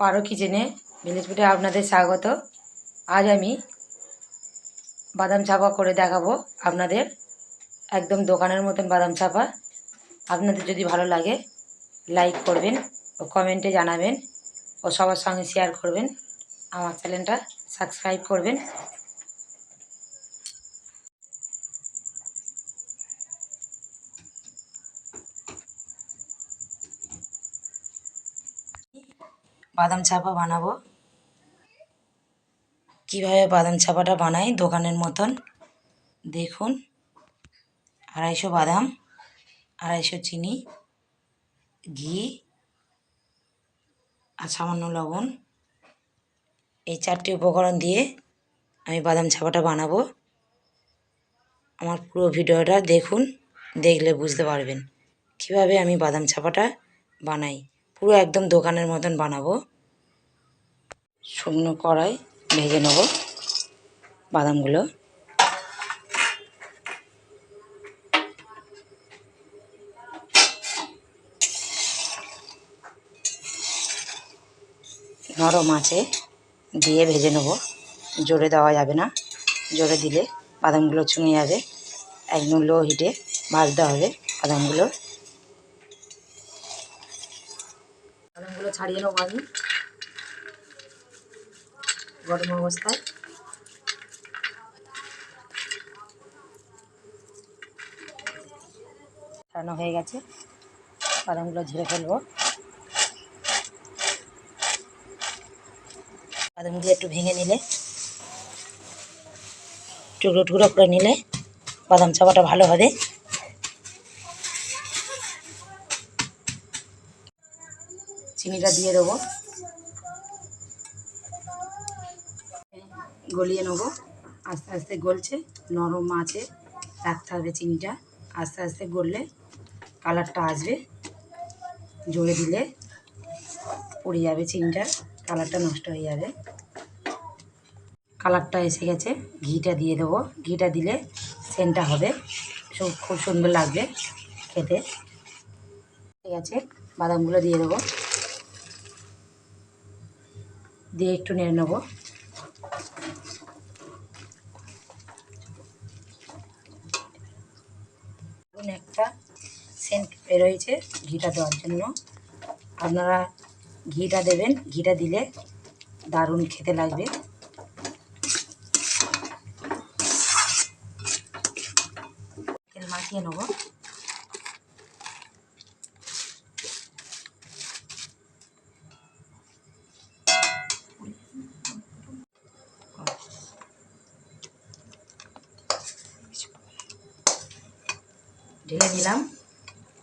পারো কিচেনে ভিলেজ ফুটে আপনাদের স্বাগত। আজ আমি বাদাম চাপা করে দেখাবো আপনাদের। একদম দোকানের মতন বাদাম চাপা আপনাদের যদি ভালো লাগে লাইক করবেন ও কমেন্টে জানাবেন। ও সবার সঙ্গে শেয়ার করবেন। আমার চ্যানেলটা সাবস্ক্রাইব করবেন। বাদাম চাপা বানাবো। কীভাবে বাদাম চাপাটা বানাই? দোকানের মতন। দেখুন, আড়াইশো বাদাম, আড়াইশো চিনি, ঘি আর সামান্য লবণ। এই চারটি উপকরণ দিয়ে আমি বাদাম ছাপাটা বানাবো। আমার পুরো ভিডিওটা দেখুন, দেখলে বুঝতে পারবেন কীভাবে আমি বাদাম ছাপাটা বানাই। পুরো একদম দোকানের মতন বানাবো। শুকনো কড়াই ভেজে নেব বাদামগুলো। নরম আছে, দিয়ে ভেজে নেব। জোরে দেওয়া যাবে না, জোরে দিলে বাদামগুলো চুঙে যাবে। একদম লো হিটে ভাজতে হবে বাদামগুলো। বাদামগুলো ছাড়িয়ে নেব আমি। গরম অবস্থায়। ছাড়ানো হয়ে গেছে। বাদামগুলো ঝেড়ে ফেলব। বাদামগুলো একটু ভেঙে নিলে টুকরো টুকরো করে নিলে বাদাম চাপাটা ভালো হবে। চিনিটা দিয়ে দেবো। গলিয়ে নেব। আস্তে আস্তে গলছে, নরম আছে, রাখতে হবে চিনিটা। আস্তে আস্তে গললে কালারটা আসবে। জোরে দিলে পড়ে যাবে চিনিটা, কালারটা নষ্ট হয়ে যাবে। কালারটা এসে গেছে, ঘিটা দিয়ে দেবো। ঘিটা দিলে সেন্টটা হবে খুব সুন্দর লাগবে খেতে। ঠিক আছে, বাদামগুলো দিয়ে দেবো। দিয়ে একটু নেড়ে নেব। একটা সেন্ট বেরোয়েছে ঘিটা দেওয়ার জন্য। আপনারা ঘিটা দেবেন, ঘিটা দিলে দারুণ খেতে লাগবে। তেল মাখিয়ে নেব। ঢেলে নিলাম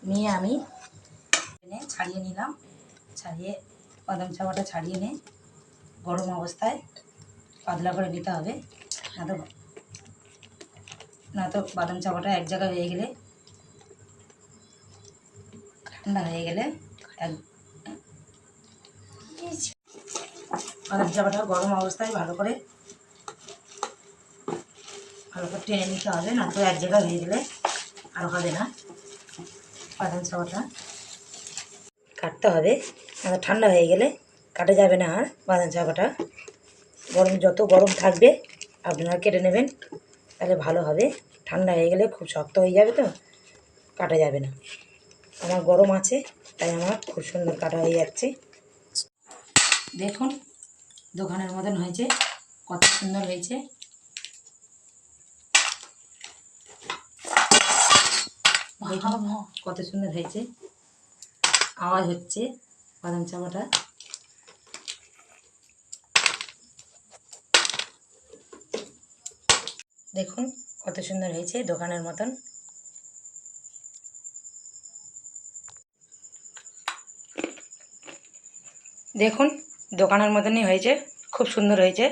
নিয়ে আমি এনে ছাড়িয়ে নিলাম। ছাড়িয়ে বাদাম চাপাটা ছাড়িয়ে নে। গরম অবস্থায় পাতলা করে নিতে হবে। না তো না তো বাদাম চাপাটা এক জায়গায় হয়ে গেলে, ঠান্ডা হয়ে গেলে বাদাম চাপাটা গরম অবস্থায় ভালো করে ভালো করে টেনে নিতে হবে। না তো এক জায়গায় হয়ে গেলে হবে না। বাদাম চাপাটা কাটতে হবে। তো ঠান্ডা হয়ে গেলে কাটা যাবে না আর বাদাম চাপাটা গরম যত গরম থাকবে আপনারা কেটে নেবেন তাহলে ভালো হবে। ঠান্ডা হয়ে গেলে খুব শক্ত হয়ে যাবে তো কাটা যাবে না। আমার গরম আছে তাই আমার খুব সুন্দর কাটা হয়ে যাচ্ছে। দেখুন দোকানের মতন হয়েছে কত সুন্দর হয়েছে। কত সুন্দর হয়েছে। আওয়াজ হচ্ছে বাদাম চাপাটা দেখুন কত সুন্দর হয়েছে দোকানের মতন। দেখুন দোকানের মতনই হয়েছে, খুব সুন্দর হয়েছে।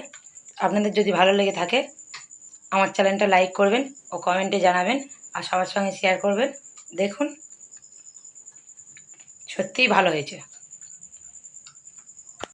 আপনাদের যদি ভালো লেগে থাকে, আমার চ্যানেলটা লাইক করবেন ও কমেন্টে জানাবেন আর সবার সঙ্গে শেয়ার করবেন। দেখুন সত্যিই ভালো হয়েছে।